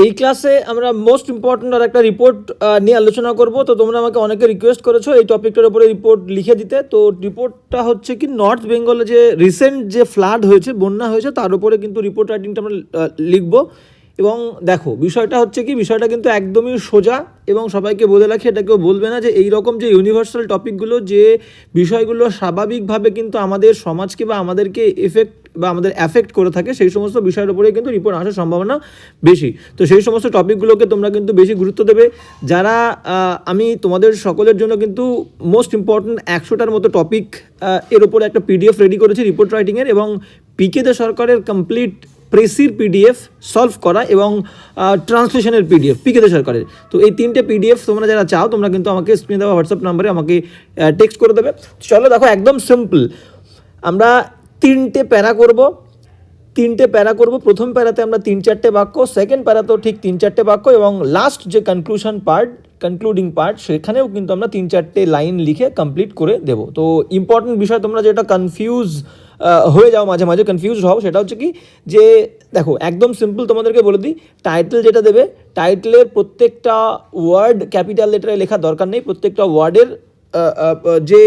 এই ক্লাসে আমরা মোস্ট ইম্পর্ট্যান্ট আর একটা রিপোর্ট নিয়ে আলোচনা করব। তো তোমরা আমাকে অনেকে রিকোয়েস্ট করেছ এই টপিকটার উপরে রিপোর্ট লিখে দিতে। তো রিপোর্টটা হচ্ছে কি নর্থ বেঙ্গলে যে রিসেন্ট যে ফ্লাড হয়েছে, বন্যা হয়েছে, তার উপরে কিন্তু রিপোর্ট রাইটিংটা আমরা লিখব। এবং দেখো, বিষয়টা হচ্ছে কি, বিষয়টা কিন্তু একদমই সোজা এবং সবাইকে বলে রাখি, এটা কেউ বলবে না যে এই রকম যে ইউনিভার্সাল টপিকগুলো যে বিষয়গুলো স্বাভাবিকভাবে কিন্তু আমাদের সমাজকে বা আমাদেরকে এফেক্ট বা আমাদের অ্যাফেক্ট করে থাকে, সেই সমস্ত বিষয়ের উপরে কিন্তু রিপোর্ট আসার সম্ভাবনা বেশি। তো সেই সমস্ত টপিকগুলোকে তোমরা কিন্তু বেশি গুরুত্ব দেবে। যারা আমি তোমাদের সকলের জন্য কিন্তু মোস্ট ইম্পর্ট্যান্ট একশোটার মতো টপিক এর উপরে একটা পিডিএফ রেডি করেছি রিপোর্ট রাইটিংয়ের এবং পিকে দে সরকারের কমপ্লিট প্রেসির পিডিএফ সলভ করা এবং ট্রান্সলেশনের পিডিএফ পিকে দে সরকারের। তো এই তিনটে পিডিএফ তোমরা যারা চাও, তোমরা কিন্তু আমাকে স্ক্রিনে দেওয়া হোয়াটসঅ্যাপ নাম্বারে আমাকে টেক্সট করে দেবে। চলো দেখো, একদম সিম্পল আমরা তিনটে প্যারা করব। তিনটে প্যারা করব। প্রথম প্যারাতে আমরা তিন চারটে বাক্য সেকেন্ড প্যারাতেও ঠিক তিন চারটে বাক্য এবং লাস্ট যে কনক্লুশন পার্ট কনক্লুডিং পার্ট সেখানেও কিন্তু আমরা তিন চারটে লাইন লিখে কমপ্লিট করে দেব। তো ইম্পর্টেন্ট বিষয় তোমরা যেটা কনফিউজ হয়ে যাও মাঝে মাঝে কনফিউজ হও। সেটা হচ্ছে কি যে, দেখো, একদম সিম্পল তোমাদেরকে বলে দিই টাইটেল যেটা দেবে টাইটেলের প্রত্যেকটা ওয়ার্ড ক্যাপিটাল লেটারে লেখার দরকার নেই, প্রত্যেকটা ওয়ার্ডের যে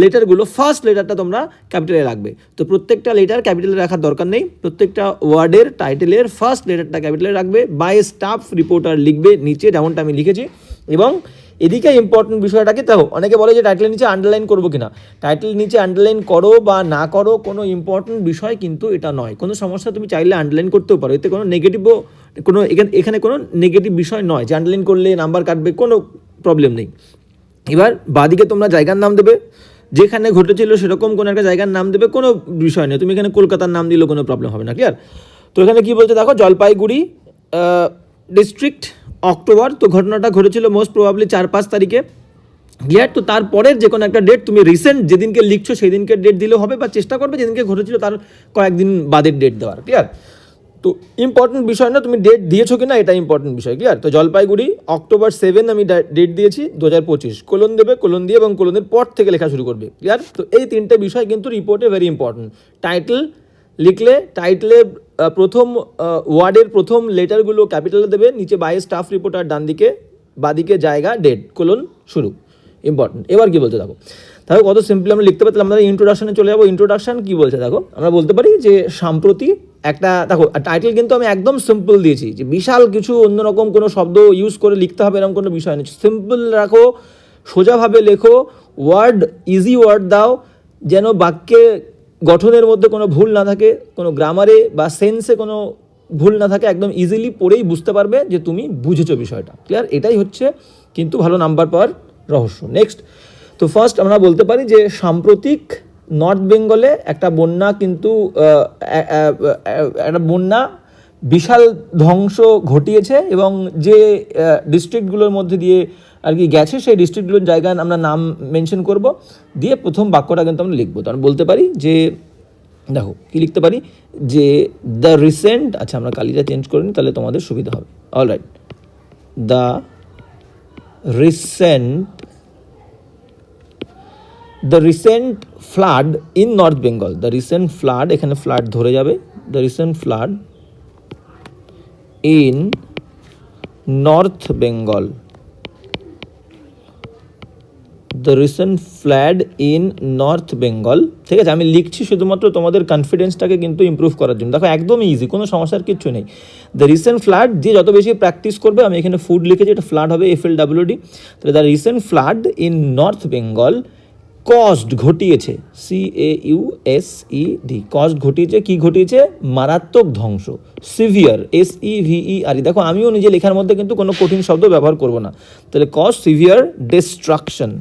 লেটারগুলো ফার্স্ট লেটারটা তোমরা ক্যাপিটালে রাখবে। তো প্রত্যেকটা লেটার ক্যাপিটালে রাখার দরকার নেই, প্রত্যেকটা ওয়ার্ডের টাইটেলের ফার্স্ট লেটারটা ক্যাপিটালে রাখবে বাই স্টাফ রিপোর্টার লিখবে, নিচে যেমনটা আমি লিখেছি, এবং এদিকে ইম্পর্টেন্ট বিষয়টাকে দেখো, অনেকে বলে যে টাইটেলের নিচে আন্ডারলাইন করব কিনা। টাইটেল নিচে আন্ডারলাইন করো বা না করো, কোনো ইম্পর্টেন্ট বিষয় কিন্তু এটা নয়। কোনো সমস্যা তুমি চাইলে আন্ডারলাইন করতেও পারো। এতে কোনো নেগেটিভও কোনো, এখানে কোনো নেগেটিভ বিষয় নয় যে আন্ডারলাইন করলে নাম্বার কাটবে, কোনো প্রবলেম নেই। এবার বাদিকে তোমরা জায়গার নাম দেবে। যেখানে ঘটেছিল সেরকম কোনো একটা জায়গার নাম দেবে, কোনো বিষয় নেই। তুমি এখানে কলকাতার নাম দিলেও কোনো প্রবলেম হবে না ক্লিয়ার তো এখানে কি বলছে দেখো, জলপাইগুড়ি ডিস্ট্রিক্ট অক্টোবর, তো ঘটনাটা ঘটেছিল মোস্ট প্রবাবলি চার পাঁচ তারিখে। ক্লিয়ার তো তারপরের যে কোনো একটা ডেট তুমি রিসেন্ট যেদিনকে লিখছো সেদিনকে ডেট দিলেও হবে বা চেষ্টা করবে যেদিনকে ঘটেছিল তার কয়েকদিন বাদের ডেট দেওয়ার ক্লিয়ার তো ইম্পর্টেন্ট বিষয় না, তুমি ডেট দিয়েছ কিনা এটা ইম্পর্টেন্ট বিষয় ক্লিয়ার তো জলপাইগুড়ি, অক্টোবর সেভেন আমি ডেট দিয়েছি দু হাজার পঁচিশ। কোলন দেবে কোলন দিয়ে এবং কোলনের পর থেকে লেখা শুরু করবে ক্লিয়ার তো এই তিনটে বিষয় কিন্তু রিপোর্টে ভেরি ইম্পর্টেন্ট টাইটেল লিখলে টাইটেলে প্রথম ওয়ার্ডের প্রথম লেটারগুলো ক্যাপিটালে দেবে, নিচে বাই স্টাফ রিপোর্টার ডান দিকে বাদিকে জায়গা ডেট কোলন শুরু। ইম্পর্টেন্ট এবার কি বলতে দেখো? দেখো কত সিম্পলি আমরা লিখতে পারতাম আমরা ইন্ট্রোডাকশনে চলে যাব। ইন্ট্রোডাকশন কী বলছে দেখো? আমরা বলতে পারি যে সাম্প্রতি একটা, দেখো টাইটেল কিন্তু আমি একদম সিম্পল দিয়েছি, যে বিশাল কিছু অন্যরকম কোনো শব্দ ইউজ করে লিখতে হবে, এরকম কোনো বিষয় নেই। সিম্পল রাখো, সোজাভাবে লেখো ওয়ার্ড ইজি ওয়ার্ড দাও, যেন বাক্যে গঠনের মধ্যে কোনো ভুল না থাকে, কোনো গ্রামারে বা সেন্সে কোনো ভুল না থাকে, একদম ইজিলি পড়েই বুঝতে পারবে যে তুমি বুঝেছ বিষয়টা। ক্লিয়ার এটাই হচ্ছে কিন্তু ভালো নাম্বার পাওয়ার রহস্য। নেক্সট তো ফার্স্ট আমরা বলতে পারি যে সাম্প্রতিক নর্থ বেঙ্গলে একটা বন্যা কিন্তু একটা বন্যা বিশাল ধ্বংস ঘটিয়েছে এবং যে ডিস্ট্রিক্টগুলোর মধ্যে দিয়ে আর কি গেছে সেই ডিস্ট্রিক্টগুলোর জায়গায় আমরা নাম মেনশন করব। দিয়ে প্রথম বাক্যটা কিন্তু আমরা লিখব। তো বলতে পারি যে, দেখো, কি লিখতে পারি? যে দ্য রিসেন্ট আচ্ছা আমরা কালিটা চেঞ্জ করে তাহলে তোমাদের সুবিধা হবে। All right the recent the recent flood in north Bengal the recent flood এখানে ফ্লাড ধরে যাবে। The recent flood in north Bengal the recent flood in north Bengal ঠিক আছে, আমি লিখছি শুধুমাত্র তোমাদের কনফিডেন্সটাকে কিন্তু ইমপ্রুভ করার জন্য। দেখো একদমই ইজি কোনো সমস্যার কিচ্ছু নেই। দ্য রিসেন্ট ফ্লাড দিয়ে যত বেশি প্র্যাকটিস করবে, আমি এখানে ফুড লিখেছি, এটা ফ্লাড হবে এফ এল ডাব্লিউডি তাহলে the recent flood in north Bengal cost ঘটিয়েছে C A U S E D cost ঘটিয়েছে, কি ঘটিয়েছে? মারাত্মক ধ্বংস severe S E V E R দেখো, আমিও নিজে লেখার মধ্যে কিন্তু কোনো কঠিন শব্দ ব্যবহার করব না। তাহলে কস্ট সিভিয়ার ডিস্ট্রাকশন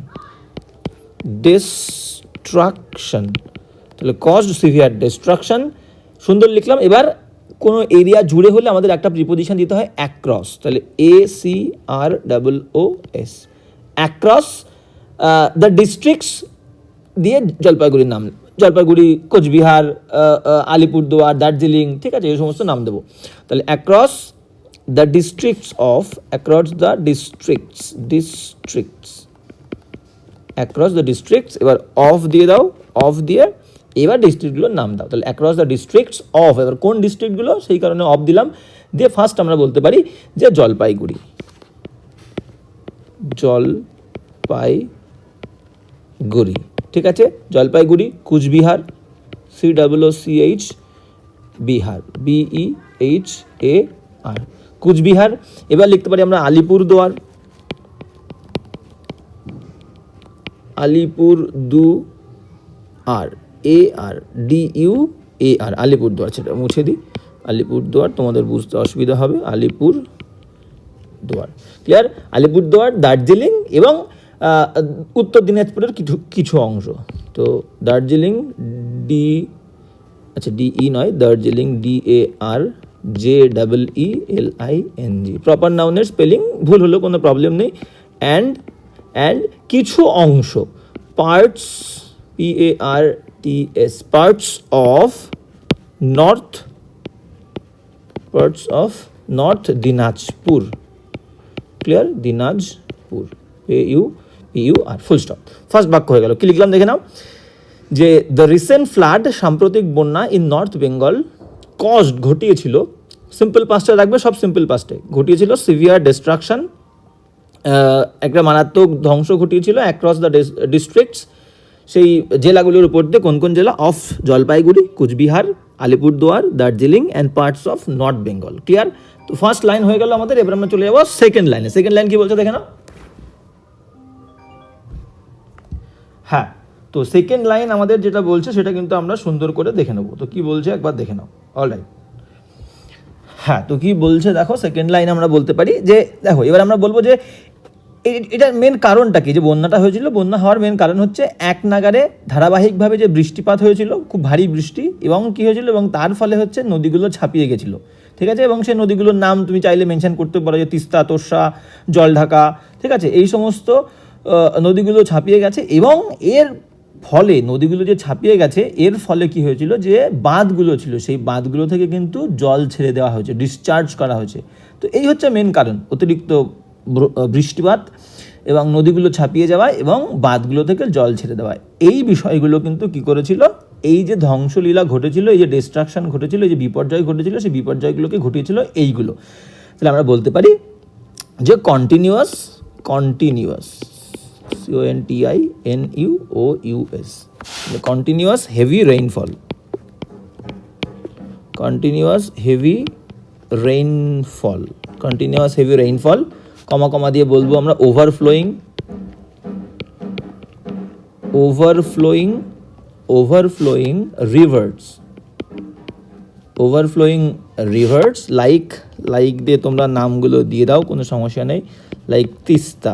ডিস্ট্রাকশন তাহলে কস্ট সিভিয়ার ডিস্ট্রাকশন সুন্দর লিখলাম। এবার কোনো এরিয়া জুড়ে হলে আমাদের একটা প্রিপোজিশন দিতে হয় অ্যাক্রস তাহলে A C R double O S across the districts দিয়ে জলপাইগুড়ির নাম। জলপাইগুড়ি, কোচবিহার আলিপুরদুয়ার, দার্জিলিং, ঠিক আছে, এই সমস্ত নাম দেবো। তাহলে across the districts of across the districts districts across the districts এবার অফ দিয়ে দাও অফ দিয়ে এবার ডিস্ট্রিক্টগুলোর নাম দাও। তাহলে অ্যাক্রস দ্য ডিস্ট্রিক্টস অফ এবার কোন ডিস্ট্রিক্টগুলো সেই কারণে অফ দিলাম। দিয়ে ফার্স্ট আমরা বলতে পারি যে জলপাইগুড়ি। জলপাইগুড়ি, ঠিক আছে? Jalpaiguri, Cooch Behar C double C H Behar B E H A R Cooch Behar, এবার লিখতে পারি আমরা Alipurduar Alipurduar, A R, D U, A R Alipurduar সেটা মুছে দিই। আলিপুরদুয়ার তোমাদের বুঝতে অসুবিধা হবে। আলিপুর দুয়ার ক্লিয়ার আলিপুরদুয়ার দার্জিলিং এবং উত্তর দিনাজপুরের কিছু কিছু অংশ। তো দার্জিলিং ডি আচ্ছা ডি ই নয়, Darjeeling D A R J double E L I N G proper নাউনের স্পেলিং ভুল হলেও কোনো প্রবলেম নেই। অ্যান্ড অ্যান্ড কিছু অংশ parts P A R T S parts of north parts of north Dinajpur clear Dinajpur A U U R full stop first বাক্য হয়ে গেল। কি লিখলাম দেখে নাও? যে দ্য রিসেন্ট ফ্লাড সাম্প্রতিক বন্যা ইন নর্থ বেঙ্গল কস্ট ঘটিয়েছিল। সিম্পল পাস্টে রাখবে সব সিম্পল পাস্টে ঘটিয়েছিল সিভিয়ার ডিস্ট্রাকশন একটা মারাত্মক ধ্বংস ঘটিয়েছিল অ্যাক্রস দ্য ডিস্ট্রিক্টস সেই জেলাগুলির উপর দিয়ে কোন কোন জেলা? Of Jalpaiguri, Cooch Behar, Alipurduar, Darjeeling and parts of north Bengal clear তো ফার্স্ট লাইন হয়ে গেল আমাদের, এবার আমরা চলে যাব সেকেন্ড লাইনে সেকেন্ড লাইন কি বলছে দেখে নাও। হ্যাঁ তো সেকেন্ড লাইন আমাদের যেটা বলছে, সেটা কিন্তু আমরা সুন্দর করে দেখে নেব। তো কি বলছে একবার দেখে নাও। অলরাইট হ্যাঁ তো কি বলছে দেখো সেকেন্ড লাইন আমরা বলতে পারি যে, দেখো, এবার আমরা বলব যে এটার মেন কারণটা কি? যে বন্যাটা হয়েছিল, বন্যা হওয়ার মেন কারণ হচ্ছে এক নাগারে ধারাবাহিকভাবে যে বৃষ্টিপাত হয়েছিল, খুব ভারী বৃষ্টি এবং কি হয়েছিল এবং তার ফলে হচ্ছে নদীগুলো ছাপিয়ে গেছিল। ঠিক আছে? এবং সেই নদীগুলোর নাম তুমি চাইলে মেনশন করতে পারো যে তিস্তা তোর্ষা জলঢাকা, ঠিক আছে? এই সমস্ত নদীগুলো ছাপিয়ে গেছে এবং এর ফলে নদীগুলো যে ছাপিয়ে গেছে, এর ফলে কি হয়েছিল যে বাঁধগুলো ছিল, সেই বাঁধগুলো থেকে কিন্তু জল ছেড়ে দেওয়া হয়েছে ডিসচার্জ করা হয়েছে। তো এই হচ্ছে মেন কারণ, অতিরিক্ত বৃষ্টিপাত এবং নদীগুলো ছাপিয়ে যাওয়া এবং বাঁধগুলো থেকে জল ছেড়ে দেওয়া এই বিষয়গুলো কিন্তু কি করেছিল? এই যে ধ্বংসলীলা ঘটেছিল, এই যে ডিস্ট্রাকশন ঘটেছিল, এই যে বিপর্যয় ঘটেছিল, সেই বিপর্যয়গুলোকে ঘটিয়েছিল এইগুলো। তাহলে আমরা বলতে পারি যে continuous continuous C O N T I N U O U S continuous heavy rainfall continuous heavy rainfall continuous heavy rainfall comma comma দিয়ে বলব আমরা overflowing overflowing overflowing rivers overflowing rivers like like দিয়ে তোমরা নামগুলো দিয়ে দাও, কোনো সমস্যা নেই। Like Teesta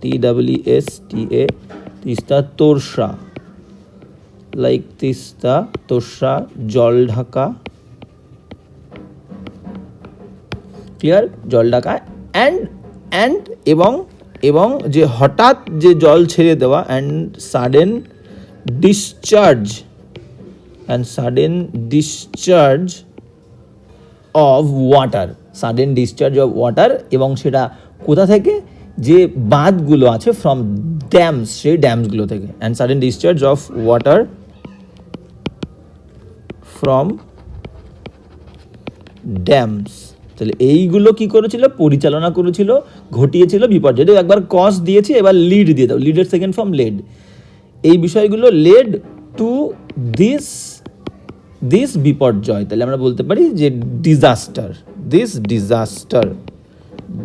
T W S T A Teesta Torsa. Like Teesta Torsa Jaldhaka clear Jaldhaka and and এবং এবং যে হঠাৎ যে জল ছেড়ে দেওয়া and sudden discharge and sudden discharge of water sudden discharge of water এবং সেটা কোথা থেকে? যে বাঁধগুলো আছে ফ্রম ড্যামস সেই ড্যামসগুলো থেকে and sudden discharge of water from dams তাহলে এইগুলো কি করেছিল? পরিচালনা করেছিল ঘটিয়েছিল বিপর্যয় তো একবার কস দিয়েছি, এবার লিড দিয়ে দাও লিডের সেকেন্ড ফর্ম লেড এই বিষয়গুলো লেড টু দিস দিস বিপর্যয়। তাহলে আমরা বলতে পারি যে disaster this disaster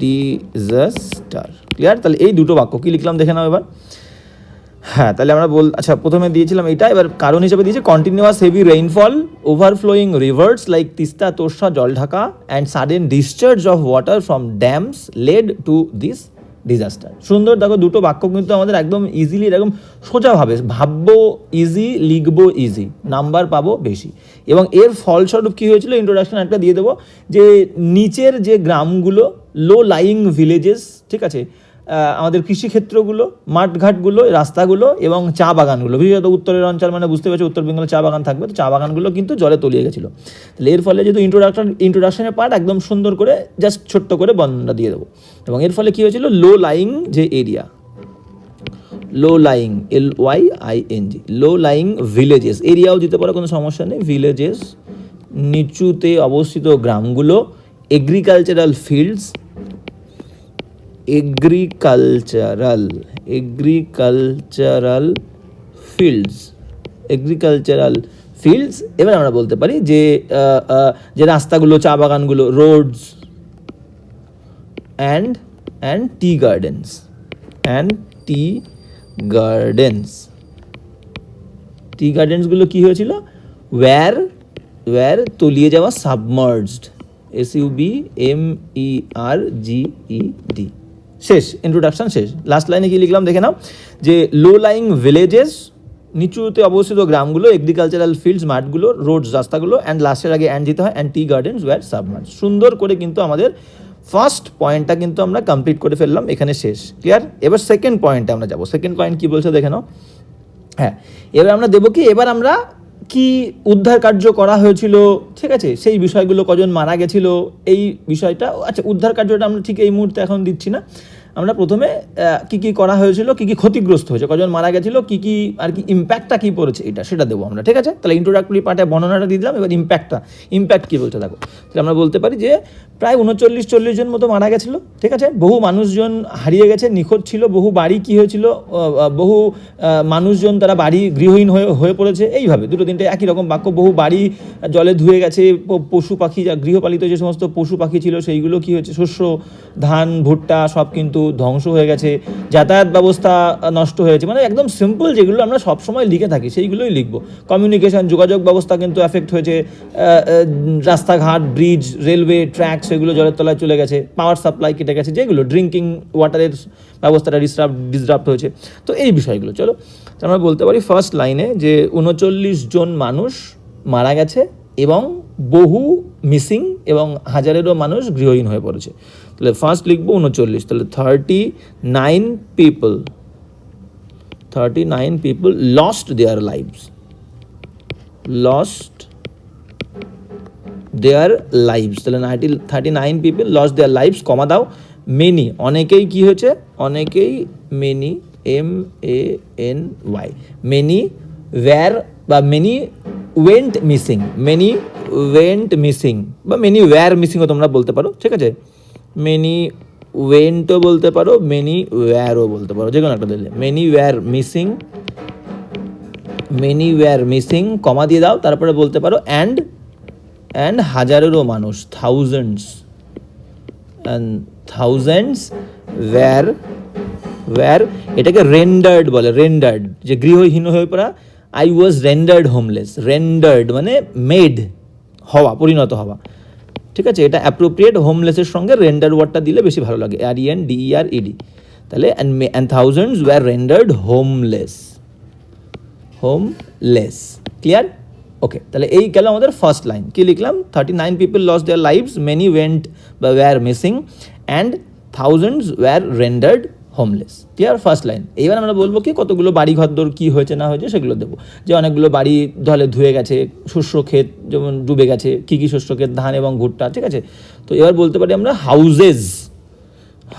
disaster clear তাহলে এই দুটো বাক্য কি লিখলাম দেখে নাও এবার। হ্যাঁ তাহলে আমরা বল আচ্ছা প্রথমে দিয়েছিলাম এটা এবার কারণ হিসেবে দিয়েছি continuous heavy rainfall overflowing rivers like Teesta Torsa Jaldhaka and sudden discharge of water from dams led to this disaster সুন্দর, দেখো, দুটো বাক্য কিন্তু আমাদের একদম ইজিলি এরকম সোজাভাবে ভাববো ইজি লিখব ইজি নাম্বার পাবো বেশি। এবং এর ফলস্বরূপ কী হয়েছিল? ইন্ট্রোডাকশন একটা দিয়ে দেবো, যে নিচের যে গ্রামগুলো লো লাইং ভিলেজেস ঠিক আছে আমাদের কৃষিক্ষেত্রগুলো, মাঠঘাটগুলো, রাস্তাগুলো এবং চা বাগানগুলো। বিশেষত উত্তরের অঞ্চল মানে বুঝতে পারছি, উত্তর বেঙ্গলে চা বাগান থাকবে, তো চা বাগানগুলো কিন্তু জলে তলিয়ে গেছিল। তাহলে এর ফলে যেহেতু ইন্ট্রোডাকশন ইন্ট্রোডাকশনের পার্ট একদম সুন্দর করে জাস্ট ছোট্ট করে বর্ণনা দিয়ে দেবো। এবং এর ফলে কী হয়েছিল? লো লাইং যে area low lying L Y I N G low lying villages এরিয়াও দিতে পারে, কোনো সমস্যা নেই। ভিলেজেস নিচুতে অবস্থিত গ্রামগুলো agricultural fields agricultural agricultural fields agricultural fields এবার আমরা বলতে পারি যে যে রাস্তাগুলো, চা বাগানগুলো roads and and tea gardens and tea gardens tea গার্ডেন্সগুলো কী হয়েছিল? ওয়্যার ওয়্যার তলিয়ে যাওয়া submerged S U B M E R G E D শেষ ইন্ট্রোডাকশন শেষ। লাস্ট লাইনে কি লিখলাম, দেখে নাও, যে লো লাইং ভিলেজেস নিচুতে অবস্থিত গ্রামগুলো এগ্রিকালচারাল ফিল্ডস মাঠগুলো রোডস রাস্তাগুলো অ্যান্ড লাস্টের আগে অ্যান্ড দিতে হয় and tea gardens were submerge সুন্দর করে কিন্তু আমাদের ফার্স্ট পয়েন্টটা কিন্তু আমরা কমপ্লিট করে ফেললাম, এখানে শেষ। ক্লিয়ার এবার সেকেন্ড পয়েন্টে আমরা যাব। সেকেন্ড পয়েন্ট কী বলছে, দেখে নাও। হ্যাঁ এবার আমরা দেবো কি? এবার আমরা কি উদ্ধার কার্য করা হয়েছিল? ঠিক আছে, সেই বিষয়গুলো কজন মারা গেছিল? এই বিষয়টা আচ্ছা উদ্ধার কার্যটা আমরা ঠিক এই মুহূর্তে এখন দিচ্ছি না। আমরা প্রথমে কি কি করা হয়েছিল, কি কি ক্ষতিগ্রস্ত হয়েছে, কজন মারা গেছিল, কি কি, আর কি ইম্প্যাক্টটা কি পড়েছে, এটা সেটা দেবো আমরা, ঠিক আছে? তাহলে ইন্ট্রোডাক্টরি পার্টে বর্ণনাটা দিয়ে দিলাম, এবার ইম্প্যাক্টটা ইম্প্যাক্ট কী বলছে, দেখো। তাহলে আমরা বলতে পারি যে প্রায় উনচল্লিশ, চল্লিশ জন মতো মারা গেছিল, ঠিক আছে? বহু মানুষজন হারিয়ে গেছে, নিখোঁজ ছিল, বহু বাড়ি কি হয়েছিল বহু মানুষজন তারা বাড়ি গৃহহীন হয়ে হয়ে পড়েছে, এইভাবে দুটো তিনটে একই রকম বাক্য, বহু বাড়ি জলে ধুয়ে গেছে পশু পাখি, যা গৃহপালিত যে সমস্ত পশু পাখি ছিল, সেইগুলো কি হয়েছে? শস্য, ধান, ভুট্টা সব কিন্তু ধ্বংস হয়ে গেছে, যাতায়াত ব্যবস্থা নষ্ট হয়েছে মানে একদম সিম্পল যেগুলো আমরা সবসময় লিখে থাকি, সেইগুলোই লিখব। কমিউনিকেশন যোগাযোগ ব্যবস্থা কিন্তু এফেক্ট হয়েছে রাস্তাঘাট ব্রিজ রেলওয়ে ট্র্যাক সেগুলো জলের তলায় চলে গেছে পাওয়ার সাপ্লাই কেটে গেছে, যেগুলো ড্রিঙ্কিং ওয়াটারের ব্যবস্থাটা ডিস্টার্ব ডিসরাপ্ট হয়েছে। তো এই বিষয়গুলো, চলো। আমরা বলতে পারি ফার্স্ট লাইনে যে উনচল্লিশ জন মানুষ মারা গেছে এবং বহু মিসিং এবং হাজারেরও মানুষ গৃহহীন হয়ে পড়েছে। তাহলে ফার্স্ট লিখব উনচল্লিশ, তাহলে thirty nine people thirty nine people lost their lives lost their lives তাহলে ninety thirty nine people lost their lives comma দাও মেনি অনেকেই কি হয়েছে? অনেকেই many M A N Y many were বা many went missing many went missing বা many were মিসিংও তোমরা বলতে পারো, ঠিক আছে? মেনি ওয়েন্টও বলতে পারো মেনি ওয়্যারও বলতে পারো, যে কোনো একটা দিলে। Many were missing many were missing comma দিয়ে দাও, তারপরে বলতে পারো অ্যান্ড অ্যান্ড হাজারেরও মানুষ thousands and thousands were were এটাকে রেন্ডার্ড বলে রেন্ডার্ড যে গৃহহীন হয়ে পড়া I was rendered homeless rendered মানে মেড হওয়া, পরিণত হওয়া। ঠিক আছে? এটা অ্যাপ্রোপ্রিয়েট হোমলেসের সঙ্গে রেন্ডার ওয়ার্ডটা দিলে বেশি ভালো লাগে। R E N D R E D তাহলে and thousands were rendered homeless homeless clear okay তাহলে এই গেল আমাদের ফার্স্ট লাইন কি লিখলাম? Thirty nine people lost their lives many went বা were missing and thousands were rendered homeless clear first line এইবার আমরা বলব কি, কতগুলো বাড়ি ঘর ঘরদোর কী হয়েছে, না হয়েছে, সেগুলো দেবো। যে অনেকগুলো বাড়ি ধলে ধুয়ে গেছে, শস্য ক্ষেত যেমন ডুবে গেছে, কী কী শস্য ক্ষেত, ধান এবং ভুট্টা, ঠিক আছে? তো এবার বলতে পারি আমরা houses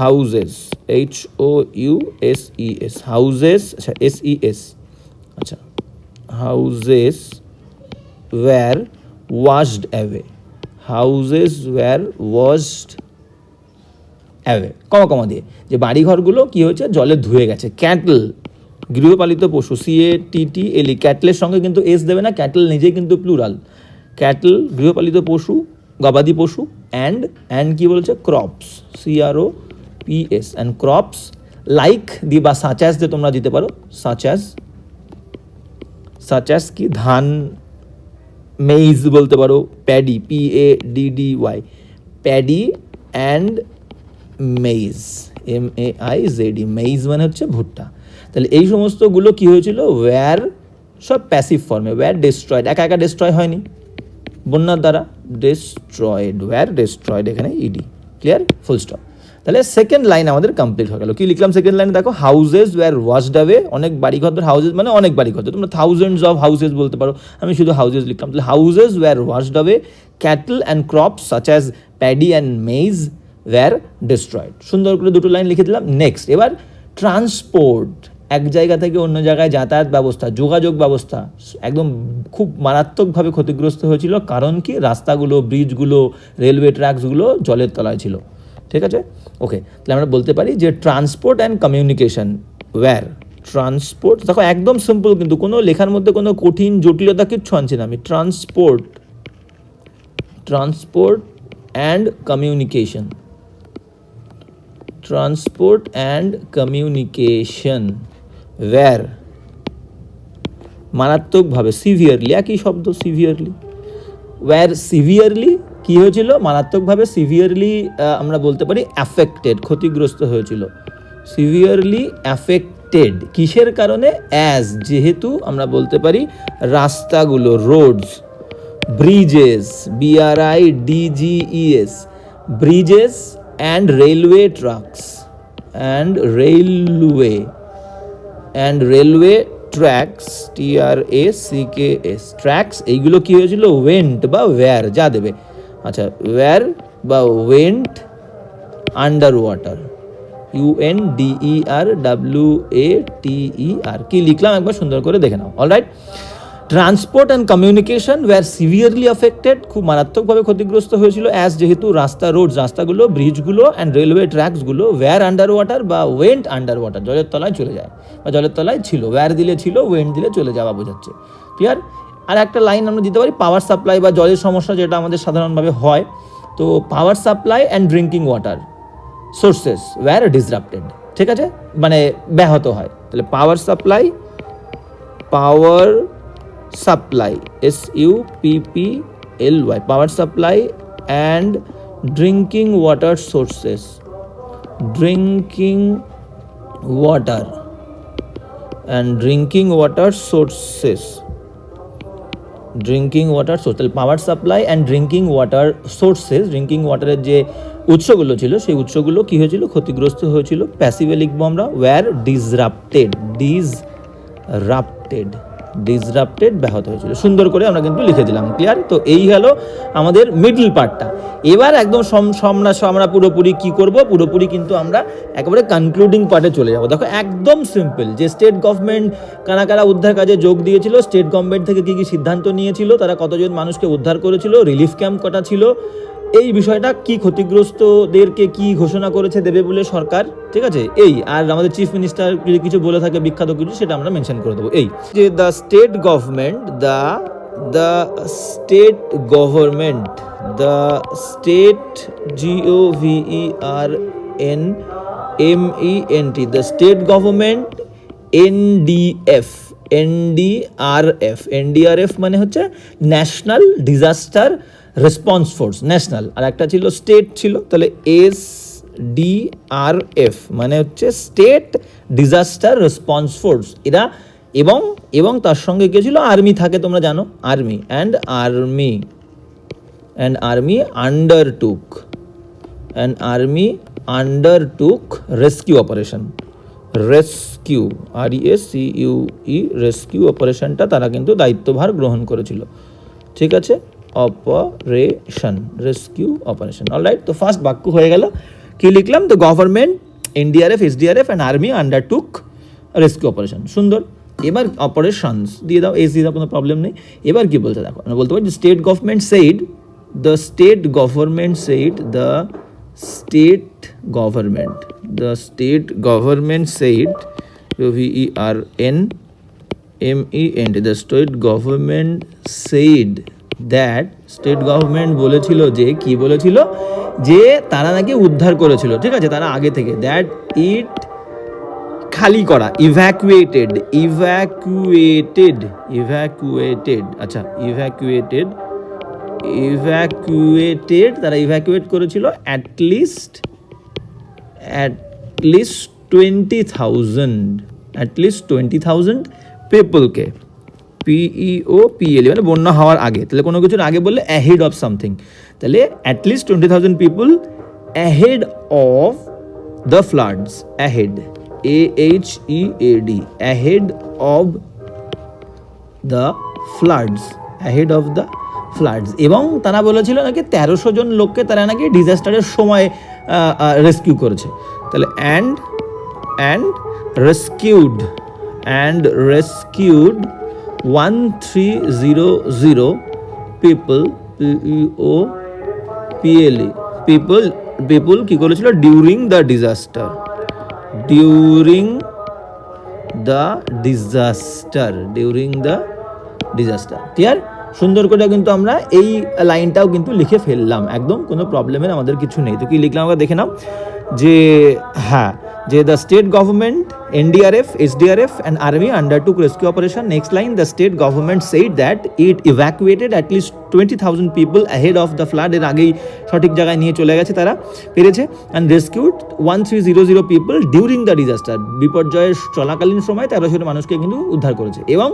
houses H O U S E S houses আচ্ছা এস ই এস আচ্ছা houses were washed away houses were washed away comma comma দিয়ে। যে বাড়িঘরগুলো কী হয়েছে? জলে ধুয়ে গেছে। ক্যাটল গৃহপালিত পশু সিএ টি টি এলি ক্যাটলের সঙ্গে কিন্তু এস দেবে না ক্যাটল নিজেই কিন্তু প্লুরাল ক্যাটল গৃহপালিত পশু, গবাদি পশু অ্যান্ড অ্যান্ড কী বলছে? Crops C R O P S and crops like the বা সাচাস দিয়ে তোমরা দিতে পারো। সাচাস সাচাস কি? ধান মেইজ বলতে পারো paddy P A D D Y paddy and maize M A I Z D maize মানে হচ্ছে ভুট্টা। তাহলে এই সমস্তগুলো কি হয়েছিল? ওয়্যার সব প্যাসিভ ফর্মে ওয়্যার ডিস্ট্রয়েড একা একা ডিস্ট্রয় হয়নি। বন্যার দ্বারা ডিস্ট্রয়েড ওয়্যার ডিস্ট্রয়েড এখানে E D clear full stop তাহলে সেকেন্ড লাইন আমাদের কমপ্লিট হয়ে গেল। কি লিখলাম সেকেন্ড লাইনে দেখো হাউজেস ওয়্যার ওয়াশড অ্যাওয়ে অনেক বাড়ি ঘর হাউজেস মানে অনেক বাড়ি ঘর তোমরা থাউজেন্ডস অফ হাউজেস বলতে পারো। আমি শুধু হাউজেস লিখলাম। তাহলে houses were washed away cattle and crops such as paddy and maize were destroyed সুন্দর করে দুটো লাইন লিখে দিলাম। নেক্সট এবার ট্রান্সপোর্ট এক জায়গা থেকে অন্য জায়গায় যাতায়াত ব্যবস্থা, যোগাযোগ ব্যবস্থা। একদম খুব মারাত্মকভাবে ক্ষতিগ্রস্ত হয়েছিল। কারণ কি? রাস্তাগুলো ব্রিজগুলো রেলওয়ে ট্র্যাকসগুলো জলের তলায় ছিল। ঠিক আছে? ওকে তাহলে আমরা বলতে পারি যে transport and communication were transport দেখো একদম সিম্পল কিন্তু কোনো লেখার মধ্যে কোনো কঠিন জটিলতা কিচ্ছু আনছি না আমি। Transport transport and communication transport and communication were মারাত্মকভাবে সিভিয়ারলি একই শব্দ সিভিয়ারলি ওয়্যার সিভিয়ারলি কী হয়েছিল? মারাত্মকভাবে সিভিয়ারলি আমরা বলতে পারি অ্যাফেক্টেড ক্ষতিগ্রস্ত হয়েছিল। সিভিয়ারলি অ্যাফেক্টেড কিসের কারণে? অ্যাজ যেহেতু আমরা বলতে পারি রাস্তাগুলো roads bridges B R I D G E S bridges and railway tracks and railway and railway tracks T R A C K S tracks এইগুলো কী হয়েছিল? ওয়েন্ট বা ওয়্যার যা দেবে। আচ্ছা ওয়্যার বা went under water U N D E R W A T E R কি লিখলাম? একবার সুন্দর করে দেখে নাও। Alright transport and communication were severely affected খুব মারাত্মকভাবে ক্ষতিগ্রস্ত হয়েছিল অ্যাজ যেহেতু রাস্তা রোড রাস্তাগুলো ব্রিজগুলো অ্যান্ড রেলওয়ে ট্র্যাকসগুলো ওয়্যার আন্ডার ওয়াটার বা ওয়েন্ট আন্ডার ওয়াটার জলের তলায় চলে যায় বা জলের তলায় ছিল ওয়্যার দিলে ছিল ওয়েন্ট দিলে চলে যাওয়া বোঝাচ্ছে। ক্লিয়ার আর একটা লাইন আমরা দিতে পারি পাওয়ার সাপ্লাই বা জলের সমস্যা যেটা আমাদের সাধারণভাবে হয়। তো power supply and drinking water sources were disrupted ঠিক আছে? মানে ব্যাহত হয়। তাহলে power supply power supply S U P P L Y power supply and drinking water sources drinking water and drinking water sources drinking water source তাহলে power supply and drinking water sources drinking ওয়াটারের যে উৎসগুলো ছিল, সেই উৎসগুলো কী হয়েছিল? ক্ষতিগ্রস্ত হয়েছিল। প্যাসিভে লিখব আমরা ওয়্যার ডিসরাপ্টেড ডিসরাপ্টেড ডিসরাপ্টেড ব্যাহত হয়েছিল। সুন্দর করে আমরা কিন্তু লিখে দিলাম ক্লিয়ার তো এই হলো আমাদের মিডল পার্টটা এবার একদম সমনা আমরা পুরোপুরি কি করব? পুরোপুরি কিন্তু আমরা একেবারে কনক্লুডিং পার্টে চলে যাব। দেখো, একদম সিম্পল যে স্টেট গভর্নমেন্ট কারা কারা উদ্ধার কাজে যোগ দিয়েছিল স্টেট গভর্নমেন্ট থেকে কী কী সিদ্ধান্ত নিয়েছিল, তারা কতজন মানুষকে উদ্ধার করেছিল রিলিফ ক্যাম্প কটা ছিল এই বিষয়টা কি ক্ষতিগ্রস্তদেরকে কি ঘোষণা করেছে দেবে বলে সরকার? ঠিক আছে? এই, আর আমাদের চিফ মিনিস্টার যদি কিছু বলে থাকে, বিখ্যাত কিছু, সেটা আমরা মেনশন করে দেবো। এই, যে the state government the the state government the state G O V E R N M E N T the state government NDF NDRF NDRF মানে হচ্ছে national disaster response force national আর একটা ছিল state ছিল, তাহলে S DRF মানে হচ্ছে state disaster response force এরা এবং এবং তার সঙ্গে কে ছিল? আর্মি থাকে, তোমরা জানো army and army and army undertook and army undertook rescue operation rescue R E S C U E rescue অপারেশনটা তারা কিন্তু দায়িত্বভার গ্রহণ করেছিল। ঠিক আছে? Operation, rescue operation. অলরাইট তো ফার্স্ট বাক্য হয়ে গেল। কি লিখলাম? The government NDRF SDRF and army undertook rescue operation সুন্দর। এবার অপারেশনস দিয়ে দাও এস দিয়ে দাও, কোনো প্রবলেম নেই। এবার কি বলছে দেখো, আমরা বলতে পারি state government said the state government said the state government the state government said V E R N M E N the state government said that state government বলেছিল যে, কি বলেছিল? যে তারা নাকি উদ্ধার করেছিল, ঠিক আছে? তারা আগে থেকে। দ্যাট ইট খালি করা ইভ্যাকুয়েটেড ইভ্যাকুয়েটেড ইভ্যাকুয়েটেড আচ্ছা ইভ্যাকুয়েটেড ইভ্যাকুয়েটেড তারা ইভ্যাকুয়েট করেছিল at least at least twenty thousand at least twenty thousand পিপলকে P E O P L মানে বন্যা হওয়ার আগে। তাহলে কোনো কিছুর আগে বললে অ্যাহেড অফ সামথিং তাহলে at least twenty thousand people ahead of the floods ahead A H E A D ahead of the floods ahead of the floods এবং তারা বলেছিল নাকি তেরোশো জন লোককে তারা নাকি ডিজাস্টারের সময় রেস্কিউ করেছে। তাহলে and and rescued and rescued one three zero zero people O people people কী করেছিল? During the disaster during the disaster during the disaster clear সুন্দর করে কিন্তু আমরা এই লাইনটাও কিন্তু লিখে ফেললাম। একদম কোনো প্রবলেমের আমাদের কিছু নেই। তো কি লিখলাম? আমরা দেখে নাও যে হ্যাঁ যে the state government NDRF SDRF and army undertook rescue operation next line the state government said that it evacuated at least twenty thousand people ahead of the flood এর আগেই সঠিক জায়গায় নিয়ে চলে গেছে তারা, পেরেছে and rescued one three zero zero people during the disaster বিপর্যয়ের চলাকালীন সময় তেরোশো মানুষকে কিন্তু উদ্ধার করেছে। এবং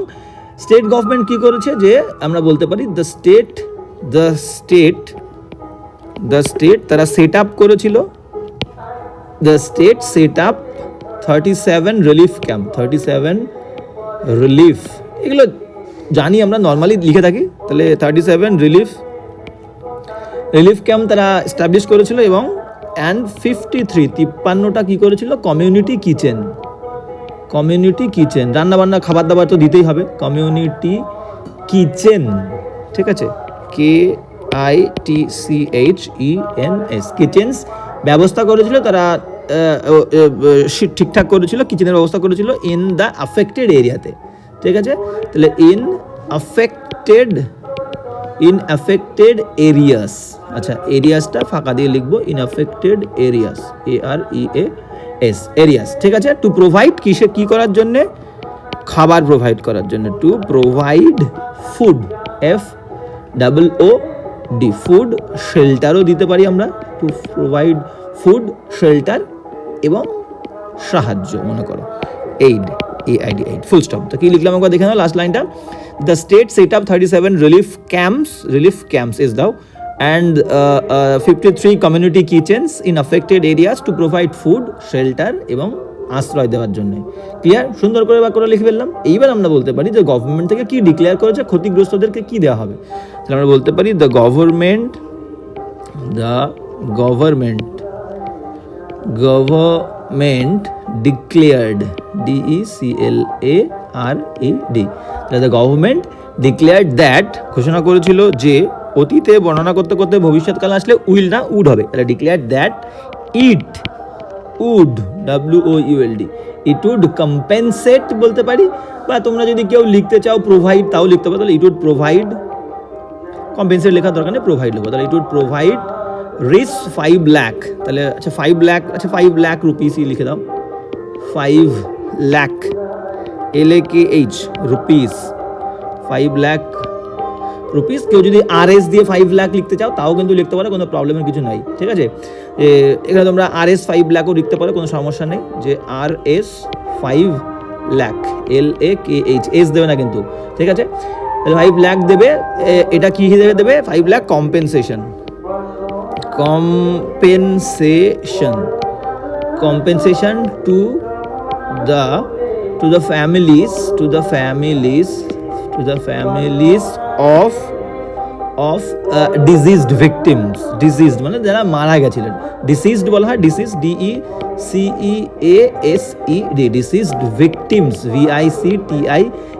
স্টেট গভর্নমেন্ট কী করেছে যে, আমরা বলতে পারি the state the state the state তারা সেট আপ করেছিল set up thirty seven relief camp thirty seven relief এগুলো জানি আমরা নর্মালি লিখে থাকি, তাহলে thirty seven relief relief camp তারা এস্টাবলিশ করেছিল এবং অ্যান্ড ফিফটি থ্রি তিপ্পান্নটা কী করেছিল? কমিউনিটি কিচেন কমিউনিটি কিচেন রান্নাবান্না খাবার দাবার তো দিতেই হবে। কমিউনিটি কিচেন ঠিক আছে? K I T C H E N S kitchens ব্যবস্থা করেছিল, তারা ঠিকঠাক করেছিল কিচেনের ব্যবস্থা করেছিল ইন দ্য আফেক্টেড এরিয়াতে ঠিক আছে? তাহলে in affected in affected areas আচ্ছা এরিয়াসটা ফাঁকা দিয়ে লিখব in affected areas A R E A S areas ঠিক আছে? টু প্রোভাইড কিসে, কি করার জন্যে? খাবার প্রোভাইড করার জন্য। To provide food F double O D food শেল্টারও দিতে পারি আমরা। টু প্রোভাইড ফুড শেল্টার এবং সাহায্য, মনে করো aid A I D aid full stop তো কি লিখলাম একবার দেখে নাও লাস্ট লাইনটা the state set up thirty seven relief camps relief camps is দাও and fifty three community kitchens in affected areas to provide food shelter এবং আশ্রয় দেওয়ার জন্য। ক্লিয়ার সুন্দর করে বা করে লিখে ফেললাম। এইবার আমরা বলতে পারি যে গভর্নমেন্ট থেকে কি ডিক্লেয়ার করেছে, ক্ষতিগ্রস্তদেরকে কি দেওয়া হবে? তাহলে আমরা বলতে পারি the government the government government declared D E C L A R E D the government declared that ঘোষণা করেছিল যে, অতীতে বর্ণনা করতে করতে ভবিষ্যৎকাল আসলে উইল না, উড হবে। তাহলে declare that it would W O U L D it would compensate বলতে পারি, বা তোমরা যদি কেউ লিখতে চাও প্রোভাইড তাও লিখতে পারো, তাহলে ইট উড প্রোভাইড কম্পেনসেট লেখার দরকার নেই প্রোভাইড লিখব তাহলে ইট উড প্রোভাইড রিস ফাইভ ল্যাক তাহলে আচ্ছা ফাইভ ল্যাক আচ্ছা ফাইভ ল্যাক রুপিসই লিখে দাও। Five lakh L A K H rupees five lakh rupees কেউ যদি আর এস দিয়ে ফাইভ লাখ লিখতে চাও, তাও কিন্তু লিখতে পারো, কোনো প্রবলেমের কিছু নাই। ঠিক আছে? যে এখানে তোমরা আর এস ফাইভ লাখও লিখতে পারো, কোনো সমস্যা নেই। যে R S five lakh L A K H S দেবে না কিন্তু। ঠিক আছে? ফাইভ লাখ দেবে এটা কি হিসেবে দেবে five lakh compensation compensation compensation to the to the families to the families to the families of uh, diseased victims diseased মানে যারা মারা গেছিলেন ডিসিজড বলা হয় decease D E C E A S E D deceased victims V I C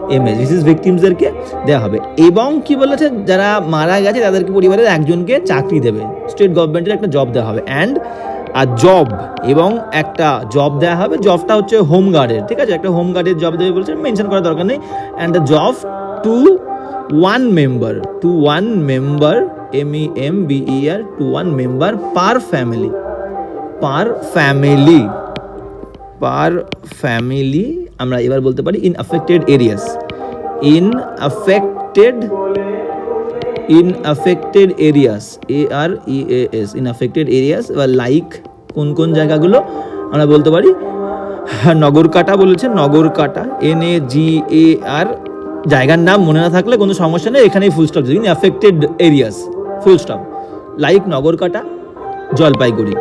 T I M S decease ভিকটিমসদেরকে দেওয়া হবে। এবং কি বলেছে? যারা মারা গেছে, তাদেরকে পরিবারের একজনকে চাকরি দেবে। স্টেট গভর্নমেন্টের একটা জব দেওয়া হবে। অ্যান্ড আর জব এবং একটা জব দেওয়া হবে। জবটা হচ্ছে হোম গার্ডের ঠিক আছে? একটা হোম গার্ডের জব দেবে বলছে মেনশন করার দরকার নেই। And the job to one member to one member M E M B E R to one member per family per family per family আমরা এবার বলতে পারি in affected areas in affected in affected areas A R E S in affected areas বা like কোন কোন জায়গাগুলো আমরা বলতে পারি হ্যাঁ, নগরকাটা বলেছে নগরকাটা এন এ জি এ আর জায়গার নাম মনে না থাকলে কোনো সমস্যা নেই এখানেই full stop in affected areas full stop like Nagrakata Jalpaiguri.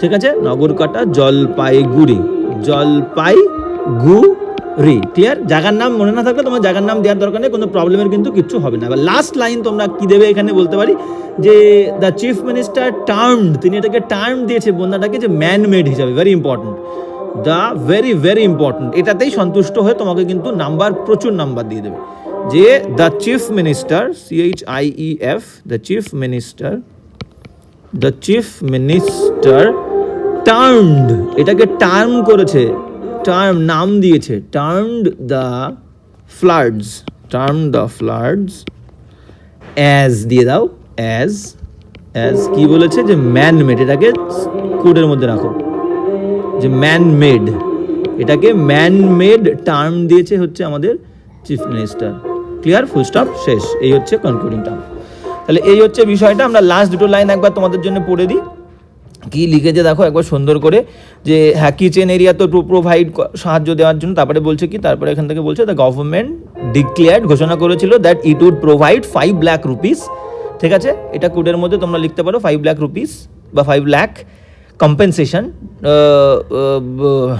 ঠিক আছে? নগরকাটা জলপাইগুড়ি। জলপাইগুড়ি। ক্লিয়ার জায়গার নাম মনে না থাকলে তোমার জায়গার নাম দেওয়ার দরকার নেই, কোনো প্রবলেমের কিন্তু কিচ্ছু হবে না। এবার লাস্ট লাইন তোমরা কি দেবে এখানে বলতে পারি? যে দ্য চিফ মিনিস্টার টার্মড তিনি এটাকে টার্ম দিয়েছে বন্যাটাকে যে ম্যান মেড হিসাবে very important the very very important এটাতেই সন্তুষ্ট হয়ে তোমাকে কিন্তু নাম্বার প্রচুর নাম্বার দিয়ে দেবে। যে the chief minister C H I E F the chief minister the chief minister termed এটাকে টার্ম করেছে টার্ম নাম দিয়েছে termed the floods term the floods as দিয়ে দাও অ্যাজ অ্যাজ কি বলেছে? যে ম্যান মেড এটাকে কোডের মধ্যে রাখো। যে ম্যান মেড এটাকে ম্যান মেড টার্ম দিয়েছে হচ্ছে আমাদের chief minister clear full stop শেষ। এই হচ্ছে কনক্লুডিং টার্ম তাহলে এই হচ্ছে বিষয়টা। আমরা লাস্ট দুটো লাইন একবার তোমাদের জন্য পড়ে দিই। কি লিখেছে দেখো, একবার সুন্দর করে, যে হ্যাঁ কিচেন এরিয়া তো প্রোভাইড সাহায্য দেওয়ার জন্য, তারপরে বলছে কি, তারপরে এখান থেকে বলছে দ্য গভর্নমেন্ট ডিক্লেয়ার ঘোষণা করেছিল that it would provide five lakh rupees ঠিক আছে? এটা কোডের মধ্যে তোমরা লিখতে পারো ফাইভ ল্যাক রুপিস বা ফাইভ লাখ কম্পেনসেশন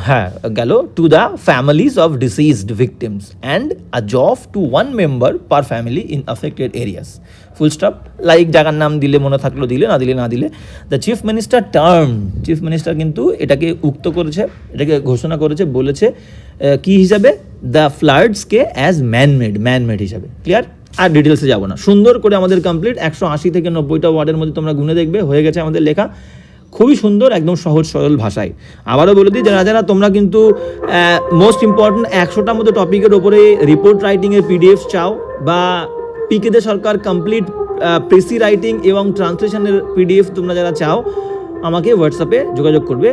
হ্যাঁ গেল to the families of deceased victims and a job to one member per family in affected areas full stop like জায়গার নাম দিলে মনে থাকল দিলে না দিলে না দিলে the chief minister term chief minister কিন্তু এটাকে উক্ত করেছে এটাকে ঘোষণা করেছে বলেছে আহ, কি হিসাবে? দ্য ফ্লাডসকে অ্যাজ ম্যানমেড ম্যানমেড হিসাবে। ক্লিয়ার আর ডিটেলসে যাব না। সুন্দর করে আমাদের কমপ্লিট একশো আশি থেকে নব্বইটা ওয়ার্ডের মধ্যে তোমরা গুনে দেখবে হয়ে গেছে আমাদের লেখা। খুবই সুন্দর একদম সহজ সরল ভাষায়। আবারও বলে দিই, যারা যারা তোমরা কিন্তু মোস্ট ইম্পর্ট্যান্ট একশোটার মতো টপিকের ওপরে রিপোর্ট রাইটিংয়ের পিডিএফ চাও বা পিকেদে সরকার কমপ্লিট প্রেসি রাইটিং এবং ট্রান্সলেশনের পিডিএফ তোমরা যারা চাও, আমাকে হোয়াটসঅ্যাপে যোগাযোগ করবে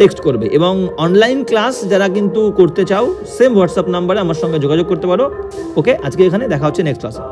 টেক্সট করবে এবং অনলাইন ক্লাস যারা কিন্তু করতে চাও সেম হোয়াটসঅ্যাপ নাম্বারে আমার সঙ্গে যোগাযোগ করতে পারো। ওকে আজকে এখানে দেখা হচ্ছে নেক্সট ক্লাসে